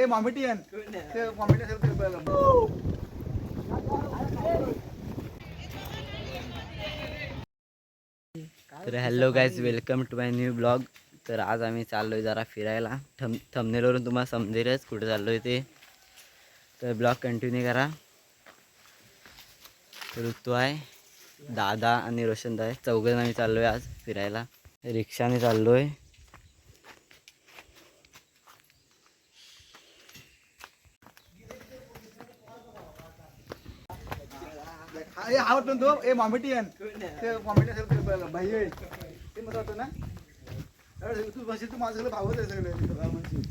ए मॉमेडियन ते तर hello guys welcome to my new blog तर आज आम्ही चाललो आहे जरा फिरायला. थम थमनेलवरून तुम्हाला समजेलच कुठे चाललो आहे ते. तर ब्लॉग कंटिन्यू करा. ऋतू आहे. दादा आणि रोशनदा आहे चौघजण आम्ही चाललो आहे आज फिरायला. रिक्षाने चाललो आहे ए आवडतो ना तो ए मॉमेडियन ते मॉमेडियन भाई आहे. ते मग होतं ना अरे तू बसेल तू माझं सगळं भावत आहे सगळं हा, म्हणजे.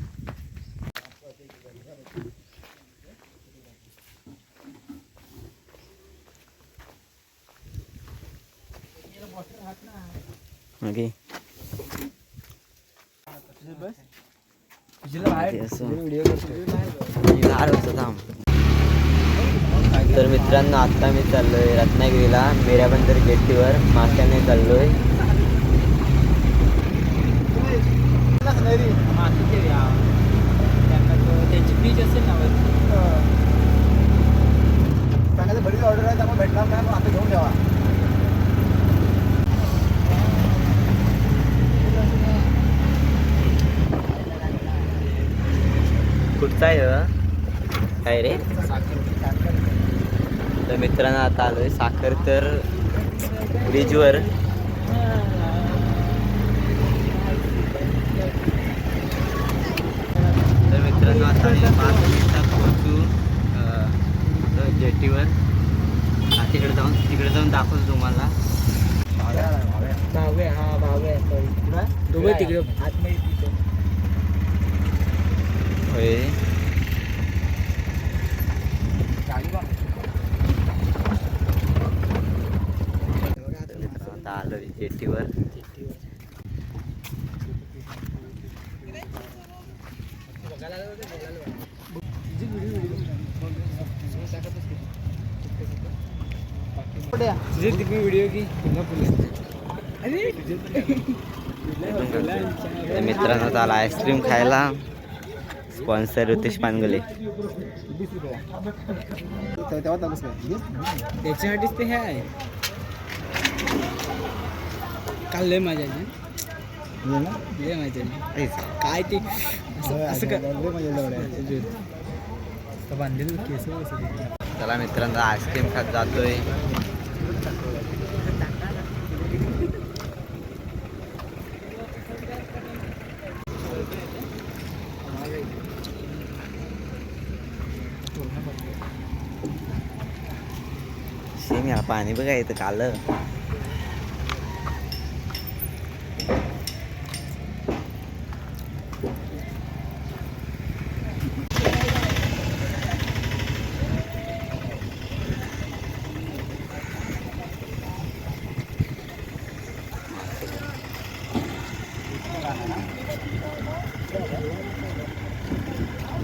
ओके गार होतं थांब तर मित्रांनो आत्ता मी चाललो आहे रत्नागिरीला. मेऱ्या बंदर गेटीवर माथ्याने चाललोय. नाही त्यांची फ्रीज असेल ना सांगायचं बरीच ऑर्डर आहे त्यामुळे भेटणार नाही पण आता घेऊन ठेवा कुठचा आहे काय रे? तर मित्रांनो आता आलोय साखर तर ब्रिजवर तर मित्रांनो आता आम्ही पाच मिनिटात पोहोचू जेटीवर हा, तिकडे जाऊन तिकडे जाऊन दाखवतो तुम्हाला. भावे हा भावे दोघं तिकडे आतमध्ये होय आता आलोय जेटीवर. व्हिडिओ की मित्रांनो चाला आईस्क्रीम खायला. स्पॉन्सर रितेश पानगले. तेव्हा त्याच्यासाठीच ते हे आहे. काल लय मजा आली. लय मजा आली. काय ते? असं असं कर बांधलेलं केस चला मित्रांनो आईस्क्रीम खात जातोय. सेम या पाणी बघा इथं काल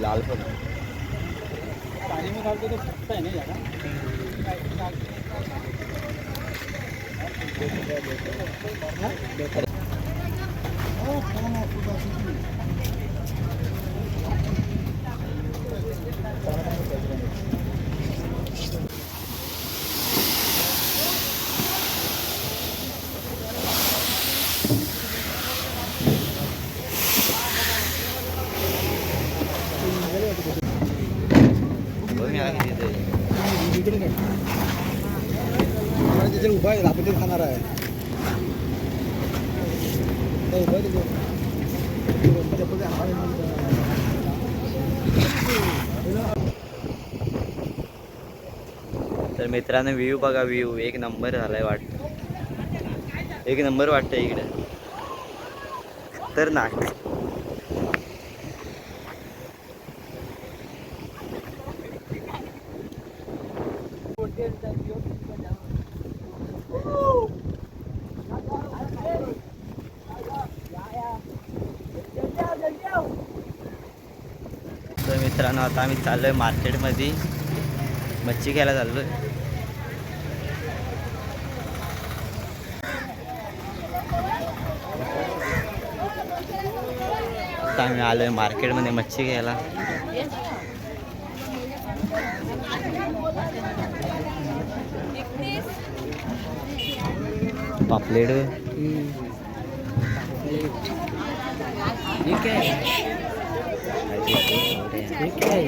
लाल पण पाणी में घालतो तो फुटता है ना ज़्यादा बघ मी आधी तिथे उभा आहे आपण ते खाणार आहे तर मित्रांनो व्ह्यू बघा व्ह्यू. एक नंबर झालाय वाटत एक नंबर वाटतं इकडे. तर नाक तर मित्रांनो आता आम्ही चाललोय मार्केटमध्ये. मच्छी घ्यायला चाललोय. आता आम्ही आलोय मार्केटमध्ये मच्छी घ्यायला. पापलेट. हे काय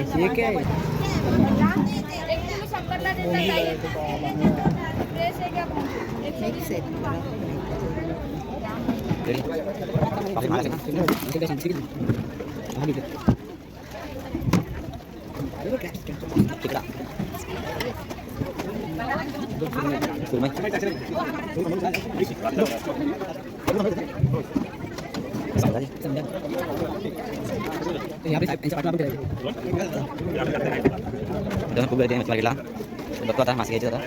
दोन आहे मार्केटला बघतो आता मासे घ्यायचे आता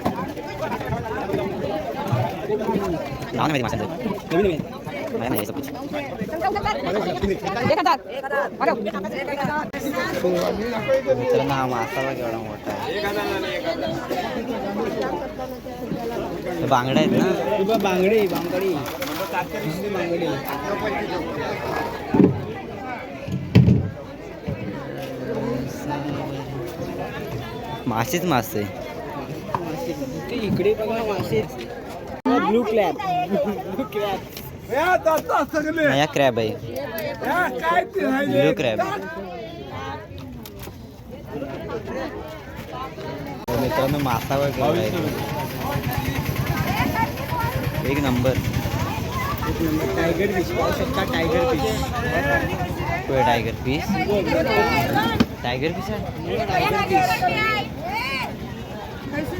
नाव नाही माहिती माशांचं मला नाही यायचं कुछ मित्रांनो हा मासा बघ एवढा मोठा आहे हे बांगडा आहेत ना बांगडी बांगडी बांगडी मासेच मासे. इकडे बघा मासे ब्लू क्लॅब ब्लू नाही, या क्रॅब आहे. ब्लू क्रॅब मित्रांनो मासा आहे. एक नंबर. टायगर फिश पाहू शकता टायगर फिश तो टायगर पीस टायगर पीस आहे?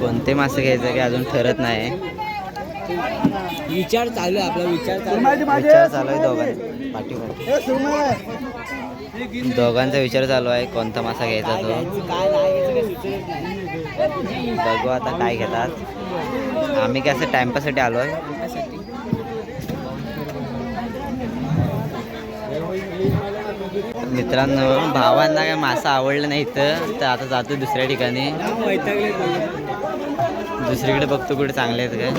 कोणते मासे घ्यायचे काही अजून ठरत नाही? विचार चालू आहे आपला विचार चालू विचार आहे दोघांचा. दोघांचा विचार चालू आहे कोणता मासा घ्यायचा तो? बघू आता काय घेतात. आम्ही काय असं टाइमपाससाठी आलो आहे मित्रांनो भावांना काय मासा आवडला नाही तर आता जातो दुसऱ्या ठिकाणी. दुसरीकडे बघतो कुठे चांगले आहेत काय.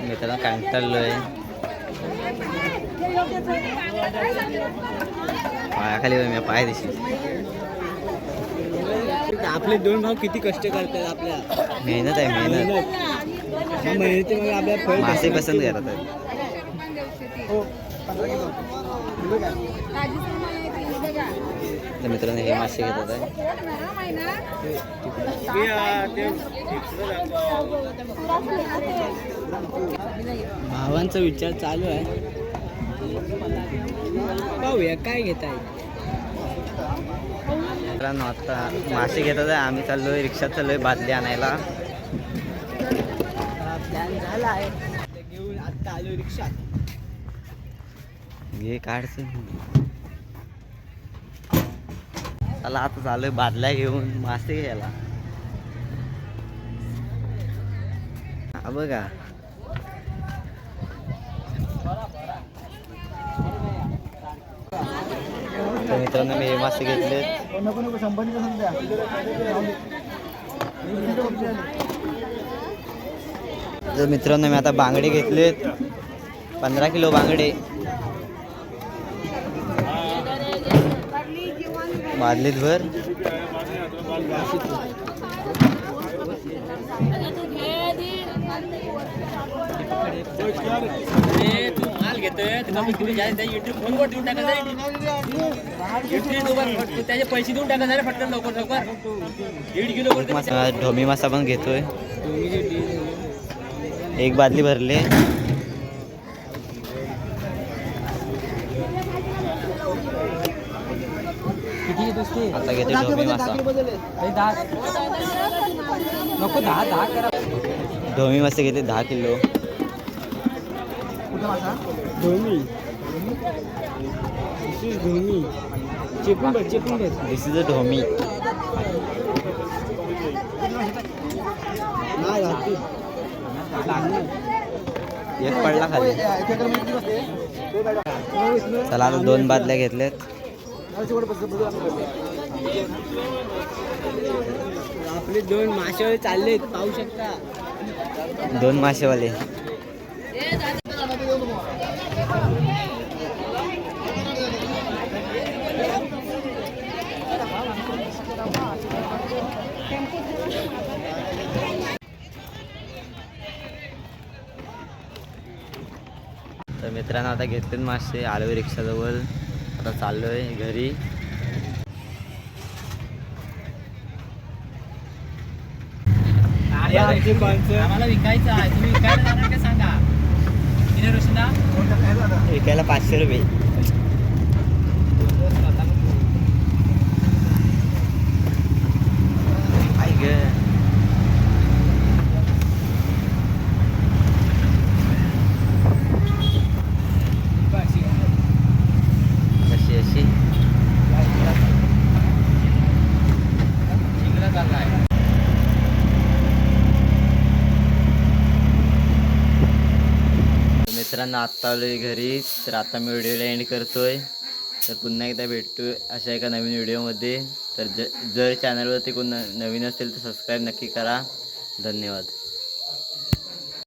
मित्रांनो कंटाळलोय पायाखाली बघ मी पाय दिशी आपले दोन भाऊ किती कष्ट करतात आपल्या मेहनत आहे मेहनत. मेहनत मासे. पसंत करत आहेत तर मित्रांनो हे मासे घेतात आहे भावांचा विचार चालू आहे. पाहूया काय घेत आहे. मित्रांनो आता मासे घेतात आहे आम्ही चाललोय रिक्षात चाललोय बादली आणायला. प्लॅन झाला आहे. घेऊन आता आलो रिक्षात. घे काढचं चला आता झालं बादल्या घेऊन मासे घ्यायला. हा बघा. मित्रांनो मी हे मासे घेतले तर मित्रांनो मी आता बांगडे घेतलेत. पंधरा किलो बांगडे. एक भर ढोमी मासा पण घेतोय. एक बादली भरले किती घेतोस की आता घेते दहा किलो ढोमी बदल, दहा मासा किलो बदल. आहे. हे दहा नको दहा दहा करा. ढोमी मासे घेते दहा किलो. कुठं मासा धोमी धोमी चेपून बघ चेपून बघ दिस इज अ ढोमी नाही राहते एक पडला खाली. एक एकरमध्ये किती बसते? ते बघा. चला आता दोन बादल्या घेतल्यात आपले दोन मासेवाले चालले पाहू शकता. दोन मासेवाले तर मित्रांनो आता घेतलेत मासे आलो रिक्षाजवळ. आता चाललोय घरी. आम्हाला विकायचं आहे. सांगा? विकायला पाचशे रुपये आई ग अशी अशी मित्रांनो आत्ता आलोय घरी तर आता मी व्हिडिओला एंड करतोय. तर पुन्हा एकदा भेटतो अशा एका नवीन व्हिडिओमध्ये तर ज जर चॅनलवरती कोण नवीन असेल तर सबस्क्राईब नक्की करा. धन्यवाद.